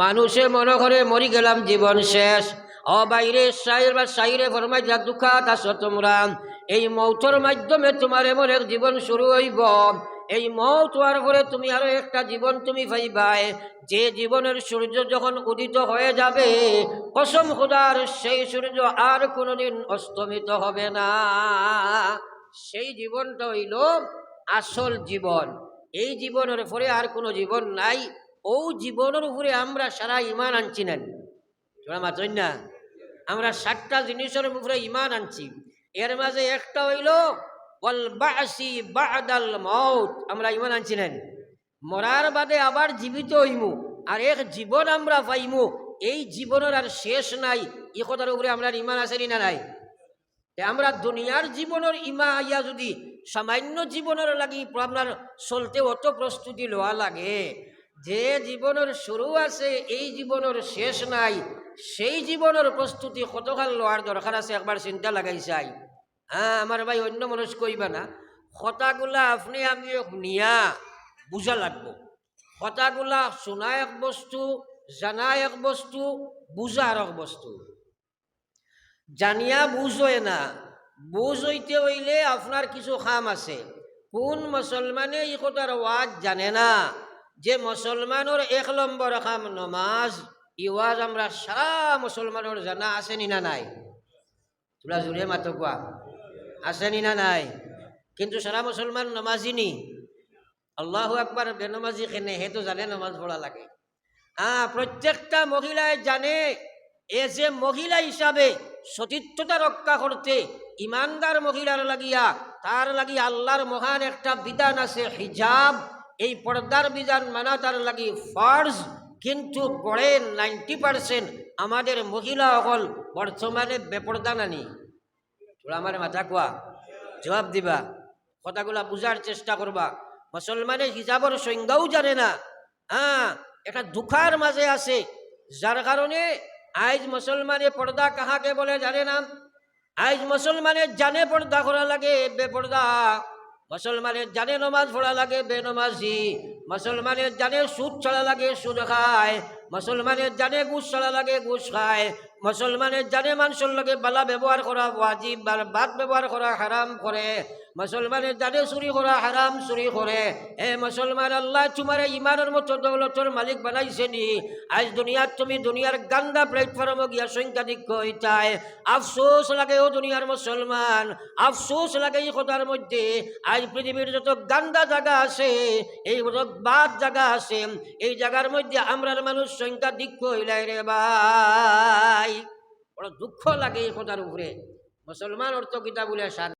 মানুষে মনে করে মরি গেলাম জীবন শেষ। অ বাইরে সাইর বা সাইরে ফরমাই যা দুঃখাত আছো তোমরা এই মৌতর মাধ্যমে তোমার এমন এক জীবন শুরু হইব। এই মৌত হওয়ার পরে তুমি আরও একটা জীবন তুমি পাইবাই। যে জীবনের সূর্য যখন উদিত হয়ে যাবে, কসম খুদার সেই সূর্য আর কোনোদিন অস্তমিত হবে না। সেই জীবনটা হইল আসল জীবন। এই জীবনের পরে আর কোনো জীবন নাই। ও জীবনের উপরে আমরা সারা ইমান আনছি না। তোরা না। আমরা সাতটা জিনিসের উপরে ইমান আনছি। এর মাঝে একটা হইল আমরা ইমান আনছি না। মরার বাদে আবার জীবিত হইমু, আর এক জীবন আমরা পাইমু। এই জীবনের আর শেষ নাই। ই কথার উপরে আমরা ইমান আছে না নাই। আমরা দুনিয়ার জীবনের ইমা আইয়া যদি সামান্য জীবনের লাগি আপনার চলতে অত প্রস্তুতি লওয়া লাগে যে জীবনের শুরু আছে, এই জীবনের শেষ নাই, সেই জীবনের প্রস্তুতি কতকাল লওয়ার দরকার আছে একবার চিন্তা লাগাই চাই। হ্যাঁ আমার ভাই অন্য মানুষ কইবা না। কথাগুলা আপনি আমি নিয়া বুঝা লাগবো। কথাগুলা শোনা এক বস্তু, জানা এক বস্তু বুঝা আর এক বস্তু। জানিয়া বুঝ হয় না বুঝ হইতে হইলে আপনার কিছু খাম আছে। কোন মুসলমানে ই কথার ওয়াজ জানে না? যে মুসলমানের এক নম্বর খাম নমাজ, ই ওয়াজ আমরা সারা মুসলমানের জানা আসেনি না নাই? তোরা জুড়ে মাতো কোয়া। আসেনি না নাই? কিন্তু সারা মুসলমান নমাজি নি? আল্লাহ একবার বেনমাজি কেনে, হে তো জানে নমাজ পড়া লাগে। হ্যাঁ প্রত্যেকটা মহিলায় জানে, এ যে মহিলা হিসাবে সতীর্থতা রক্ষা করতে ইমানদার মহিলার লাগিয়া, তার লাগি আল্লাহর মহান একটা বিধান আছে হিজাব। এই পর্দার বিধান মানা তার লাগি ফার্জ, কিন্তু গড়ে নাইনটি পার্সেন্ট আমাদের মহিলা অকল বর্তমানে বেপর্দা নানি। আমার মাথা কোয়া, জবাব দিবা, কথাগুলা বুঝার চেষ্টা করবা। মুসলমানে হিজাবর সংজ্ঞাও জানে না। হ্যাঁ একটা দুঃখার মাঝে আছে, যার কারণে আজ মুসলমানে পর্দা কাহাকে বলে জানে না? আজ মুসলমানের জানে পর্দা করা লাগে, বেপর্দা। মুসলমানের জানে নমাজ পড়া লাগে বেনমাজি। মুসলমানের জানে সুদ ছড়া লাগে সুদ খায়। মুসলমানের জানে ঘুষ ছড়া লাগে ঘুষ খায়। মুসলমানের জানে মানুষের লগে বালা ব্যবহার করা ওয়াজিব বাদ ব্যবহার করা হারাম করে। মুসলমানের জানে চুরি করা হারাম, চুরি করে। হে মুসলমান, আল্লাহ তোমার ইমানের মতো দৌলতর মালিক বানাইছে নি। আজ দুনিয়ার তুমি দুনিয়ার গান্দা প্ল্যাটফর্মে গিয়া সংখ্যাধিক্য হইতায়। আফসোস লাগে ও দুনিয়ার মুসলমান, আফসোস লাগে এই কথার মধ্যে। আজ পৃথিবীর যত গান্দা জায়গা আছে, এই বাদ জায়গা আছে, এই জায়গার মধ্যে আমরার মানুষ সংখ্যা দীক্ষ হইলাই রে ভাই। বড় দুঃখ লাগে এই কথার উপরে। মুসলমান অর্থ কিতা বলে